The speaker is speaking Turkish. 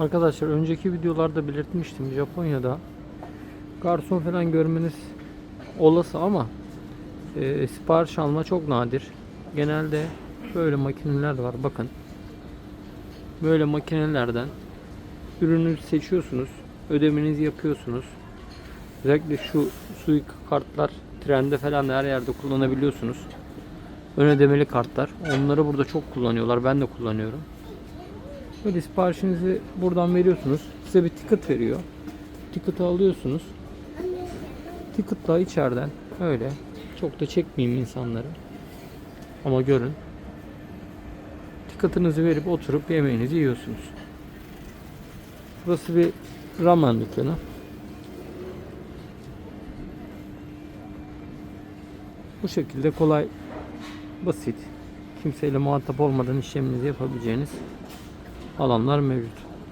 Arkadaşlar önceki videolarda belirtmiştim Japonya'da garson falan görmeniz olası ama e, sipariş alma çok nadir. Genelde böyle makineler var bakın. Böyle makinelerden ürünü seçiyorsunuz. Ödemenizi yapıyorsunuz. Özellikle şu suik kartlar trende falan her yerde kullanabiliyorsunuz. Ön ödemeli kartlar. Onları burada çok kullanıyorlar. Ben de kullanıyorum. Böyle siparişinizi buradan veriyorsunuz. Size bir ticket veriyor. Ticket'ı alıyorsunuz. Ticket'la içeriden öyle. Çok da çekmeyeyim insanları. Ama görün. Ticket'ınızı verip oturup yemeğinizi yiyorsunuz. Burası bir ramen dükkanı. Bu şekilde kolay, basit, kimseyle muhatap olmadan işleminizi yapabileceğiniz alanlar mevcut.